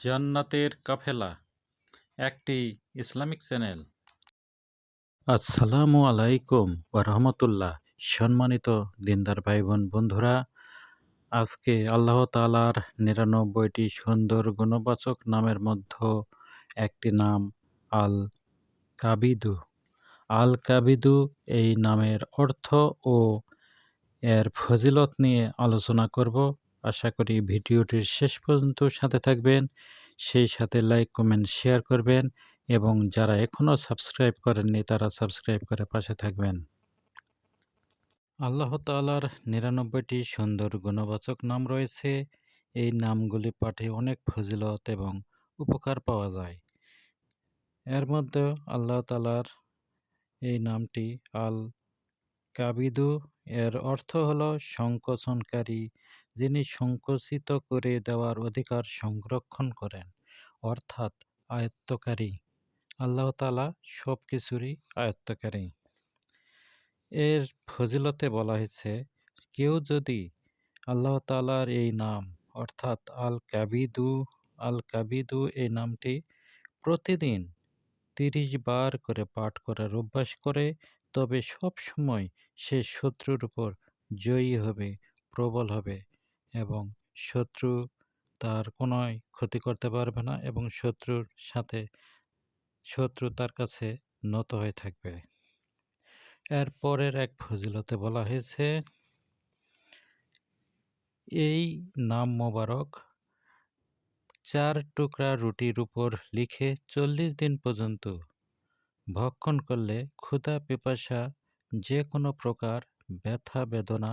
জান্নাতের কাফেলা, একটি Islamic channel. আসসালামু আলাইকুম রহমতুল্লাহ। সম্মানিত দিনদার ভাই বোন বন্ধুরা, আজকে আল্লাহ তালার নিরানব্বইটি সুন্দর গুণবাচক নামের মধ্যে একটি নাম আল কাবিদু। আল কাবিদু এই নামের অর্থ ও এর ফজিলত নিয়ে আলোচনা করব। আশা করি ভিডিওটির শেষ পর্যন্ত সাথে থাকবেন। সেই সাথে লাইক, কমেন্ট, শেয়ার করবেন এবং যারা এখনও সাবস্ক্রাইব করেননি, তারা সাবস্ক্রাইব করে পাশে থাকবেন। আল্লাহ তালার নিরানব্বইটি সুন্দর গুণবাচক নাম রয়েছে। এই নামগুলি পাঠে অনেক ফজিলত এবং উপকার পাওয়া যায়। এর মধ্যে আল্লাহ তালার এই নামটি আল কাবিদু এর অর্থ হল সংকোচনকারী যিনি সংকুচিত করে দেওয়ার অধিকার সংরক্ষণ করেন, অর্থাৎ আয়ত্তকারী। আল্লাহ তালা সব কিছুরই আয়ত্তকারী। এর ফজিলতে বলা হয়েছে, কেউ যদি আল্লাহ তালার এই নাম, অর্থাৎ আল কাবিদু আল কাবিদু এই নামটি প্রতিদিন তিরিশ বার করে পাঠ করার অভ্যাস করে, তবে সব সময় সে শত্রুর উপর জয়ী হবে, প্রবল হবে। এবং শত্রু তার কোনোই ক্ষতি করতে পারবে না এবং শত্রুর সাথে শত্রু তার কাছে নত হয়ে থাকবে। এর পরের এক ফজিলতে বলা হয়েছে, এই নাম মোবারক চার টুকরা রুটির উপর লিখে চল্লিশ দিন পর্যন্ত ভক্ষণ করলে ক্ষুধা, পিপাসা যে কোনো প্রকার ব্যথা, বেদনা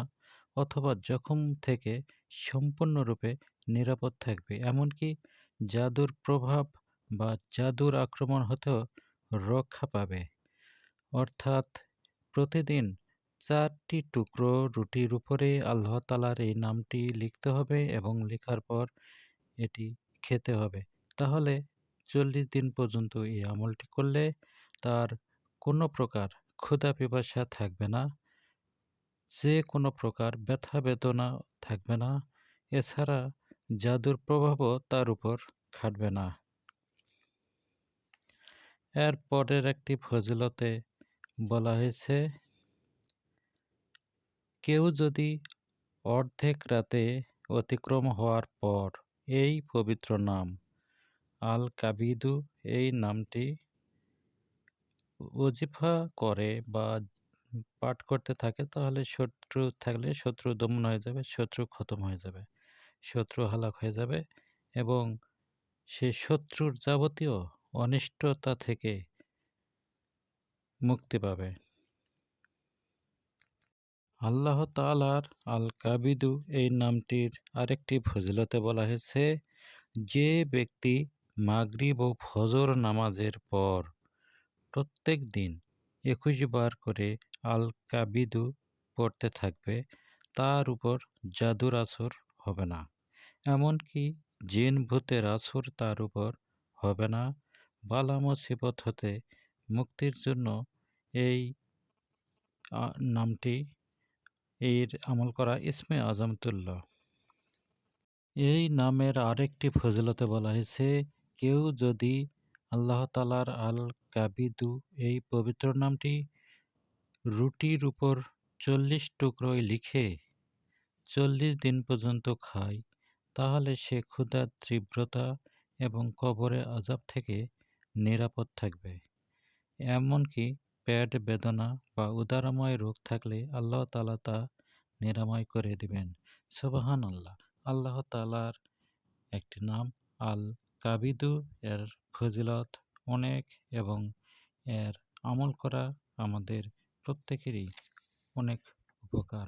অথবা জখম থেকে সম্পূর্ণরূপে নিরাপদ থাকবে। এমনকি জাদুর প্রভাব বা জাদুর আক্রমণ হতেও রক্ষা পাবে। অর্থাৎ প্রতিদিন চারটি টুকরো রুটির উপরে আল্লাহ তালার এই নামটি লিখতে হবে এবং লেখার পর এটি খেতে হবে। তাহলে চল্লিশ দিন পর্যন্ত এই আমলটি করলে তার কোনো প্রকার ক্ষুধা পিপাসা থাকবে না। যে কোনো প্রকার ব্যথা বেদনা থাকবে না। এছাড়া জাদুর প্রভাবও তার উপর খাটবে না। এর পরের একটি ফজিলতে বলা হয়েছে, কেউ যদি অর্ধেক রাতে অতিক্রম হওয়ার পর এই পবিত্র নাম আল কাবিদু এই নামটি ওজিফা করে বা পাঠ করতে থাকে, তাহলে শত্রু থাকলে শত্রু দমন হয়ে যাবে, শত্রু খতম হয়ে যাবে, শত্রু হালাক হয়ে যাবে এবং সে শত্রুর যাবতীয় অনিষ্টতা থেকে মুক্তি পাবে। আল্লাহ তালার আল কাবিদু এই নামটির আরেকটি ফজিলতে বলা হয়েছে, যে ব্যক্তি মাগরিব ও ফজর নামাজের পর প্রত্যেক দিন একুশ বার করে আল কাবিদু পড়তে থাকবে, তার উপর জাদুর আসর হবে না। এমনকি জিন ভূতের আসর তার উপর হবে না। বালা মুসিবত হতে মুক্তির জন্য এই নামটি এর আমল করা ইসমে আজমতুল্য এই নামের আরেকটি ফজিলতে বলা হয়েছে, কেউ যদি আল্লাহ তালার আল কাবিদু এই পবিত্র নামটি রুটির উপর চল্লিশ টুকরোয় লিখে চল্লিশ দিন পর্যন্ত খায়, তাহলে সে ক্ষুধার তীব্রতা এবং কবরে আজাব থেকে নিরাপদ থাকবে। এমনকি পেট বেদনা বা উদারময় রোগ থাকলে আল্লাহ তালা তা নিরাময় করে দিবেন। সুবাহান আল্লাহ আল্লাহ তালার একটি নাম আল কাবিদু এর ফজিলত অনেক এবং এর আমল করা আমাদের প্রত্যেকেরই অনেক উপকার।